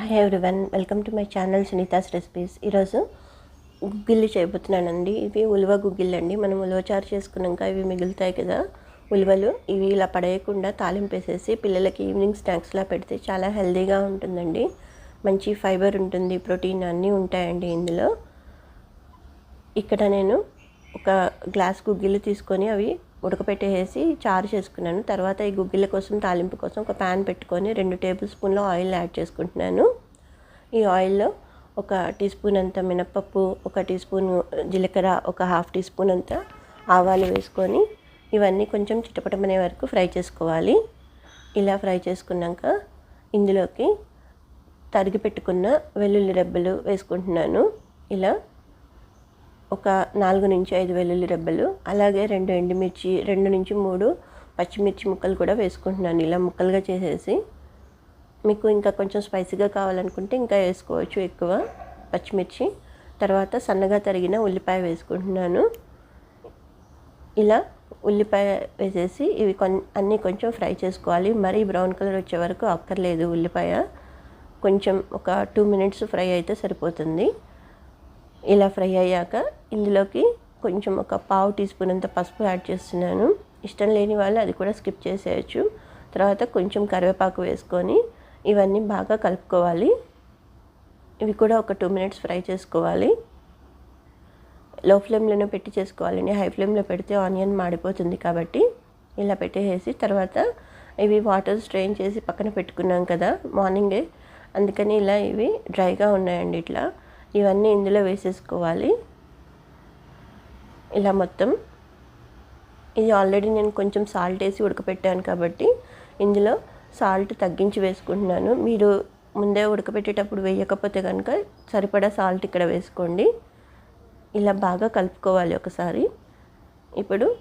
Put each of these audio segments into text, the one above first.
Hi everyone welcome to my channel Sunitha's recipes ఈరోజు గుగ్గిళ్ళు చేయబోతున్నానండి. ఇవి ఉలువ గుగ్గిళ్ళు అండి. మనం ఉలువ చారు చేసుకున్నాక ఇవి మిగులుతాయి కదా. ఉలువలు ఇవి ఇలా పడేయకుండా తాలింపు వేసేసి పిల్లలకి ఈవినింగ్ స్నాక్స్లా పెడితే చాలా హెల్దీగా ఉంటుందండి. మంచి ఫైబర్ ఉంటుంది ప్రోటీన్ అన్నీ ఉంటాయండి ఇందులో. ఇక్కడ నేను ఒక గ్లాస్ గుగ్గిళ్ళు తీసుకొని అవి ఉడకపెట్టేసి చారు చేసుకున్నాను. తర్వాత ఈ గుగ్గిళ్ళ కోసం తాలింపు కోసం ఒక ప్యాన్ పెట్టుకొని రెండు టేబుల్ స్పూన్ల ఆయిల్ యాడ్ చేసుకుంటున్నాను. ఈ ఆయిల్లో ఒక టీ స్పూన్ అంత మినప్పప్పు ఒక టీ స్పూన్ జీలకర్ర ఒక హాఫ్ టీ స్పూన్ అంత ఆవాలు వేసుకొని ఇవన్నీ కొంచెం చిటపటమనే వరకు ఫ్రై చేసుకోవాలి. ఇలా ఫ్రై చేసుకున్నాక ఇందులోకి తరిగి పెట్టుకున్న వెల్లుల్లి రెబ్బలు వేసుకుంటున్నాను. ఇలా ఒక నాలుగు నుంచి ఐదు వెల్లుల్లి రెబ్బలు అలాగే రెండు ఎండుమిర్చి రెండు నుంచి మూడు పచ్చిమిర్చి ముక్కలు కూడా వేసుకుంటున్నాను. ఇలా ముక్కలుగా చేసేసి మీకు ఇంకా కొంచెం స్పైసీగా కావాలనుకుంటే ఇంకా వేసుకోవచ్చు ఎక్కువ పచ్చిమిర్చి. తర్వాత సన్నగా తరిగిన ఉల్లిపాయ వేసుకుంటున్నాను. ఇలా ఉల్లిపాయ వేసేసి ఇవి కొన్ అన్నీ కొంచెం ఫ్రై చేసుకోవాలి. మరీ బ్రౌన్ కలర్ వచ్చే వరకు అక్కర్లేదు ఉల్లిపాయ. కొంచెం ఒక టూ మినిట్స్ ఫ్రై అయితే సరిపోతుంది. ఇలా ఫ్రై అయ్యాక ఇందులోకి కొంచెం ఒక పావు టీ స్పూన్ అంత పసుపు యాడ్ చేస్తున్నాను. ఇష్టం లేని వాళ్ళు అది కూడా స్కిప్ చేసేయచ్చు. తర్వాత కొంచెం కరివేపాకు వేసుకొని ఇవన్నీ బాగా కలుపుకోవాలి. ఇవి కూడా ఒక టూ మినిట్స్ ఫ్రై చేసుకోవాలి. లో ఫ్లేమ్లోనే పెట్టి చేసుకోవాలండి హై ఫ్లేమ్లో పెడితే ఆనియన్ మాడిపోతుంది కాబట్టి ఇలా పెట్టేసి తర్వాత ఇవి వాటర్ స్ట్రెయిన్ చేసి పక్కన పెట్టుకున్నాం కదా మార్నింగే. అందుకని ఇలా ఇవి డ్రైగా ఉన్నాయండి ఇట్లా. ఇవన్నీ ఇందులో వేసేసుకోవాలి. ఇలా మొత్తం. ఇది ఆల్రెడీ నేను కొంచెం సాల్ట్ వేసి ఉడకపెట్టాను కాబట్టి ఇందులో సాల్ట్ తగ్గించి వేసుకుంటున్నాను. మీరు ముందే ఉడకపెట్టేటప్పుడు వేయకపోతే కనుక సరిపడా సాల్ట్ ఇక్కడ వేసుకోండి. ఇలా బాగా కలుపుకోవాలి ఒకసారి. ఇప్పుడు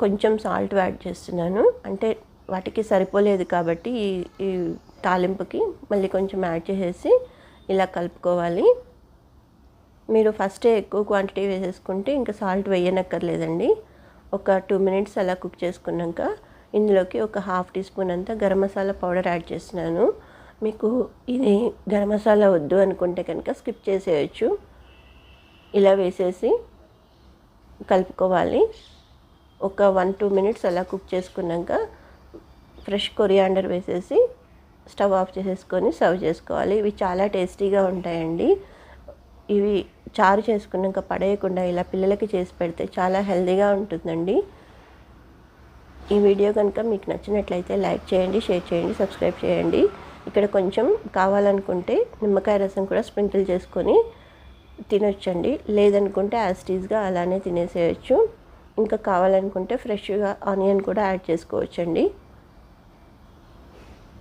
కొంచెం సాల్ట్ యాడ్ చేస్తున్నాను. అంటే వాటికి సరిపోలేదు కాబట్టి ఈ ఈ తాలింపుకి మళ్ళీ కొంచెం యాడ్ చేసేసి ఇలా కలుపుకోవాలి. మీరు ఫస్టే ఎక్కువ క్వాంటిటీ వేసేసుకుంటే ఇంకా సాల్ట్ వేయనక్కర్లేదండి. ఒక టూ మినిట్స్ అలా కుక్ చేసుకున్నాక ఇందులోకి ఒక హాఫ్ టీ స్పూన్ అంతా గరం మసాలా పౌడర్ యాడ్ చేస్తున్నాను. మీకు ఇది గరం మసాలా వద్దు అనుకుంటే కనుక స్కిప్ చేసేయచ్చు. ఇలా వేసేసి కలుపుకోవాలి. ఒక వన్ టూ మినిట్స్ అలా కుక్ చేసుకున్నాక ఫ్రెష్ కొరియాండర్ వేసేసి స్టవ్ ఆఫ్ చేసేసుకొని సర్వ్ చేసుకోవాలి. ఇవి చాలా టేస్టీగా ఉంటాయండి. ఇవి చారు చేసుకున్నాక పడేయకుండా ఇలా పిల్లలకి చేసి పెడితే చాలా హెల్తీగా ఉంటుందండి. ఈ వీడియో కనుక మీకు నచ్చినట్లయితే లైక్ చేయండి షేర్ చేయండి సబ్స్క్రైబ్ చేయండి. ఇక్కడ కొంచెం కావాలనుకుంటే నిమ్మకాయ రసం కూడా స్ప్రింకిల్ చేసుకొని తినొచ్చండి. లేదనుకుంటే యాస్టీస్గా అలానే తినేసేయచ్చు. ఇంకా కావాలనుకుంటే ఫ్రెష్గా ఆనియన్ కూడా యాడ్ చేసుకోవచ్చండి.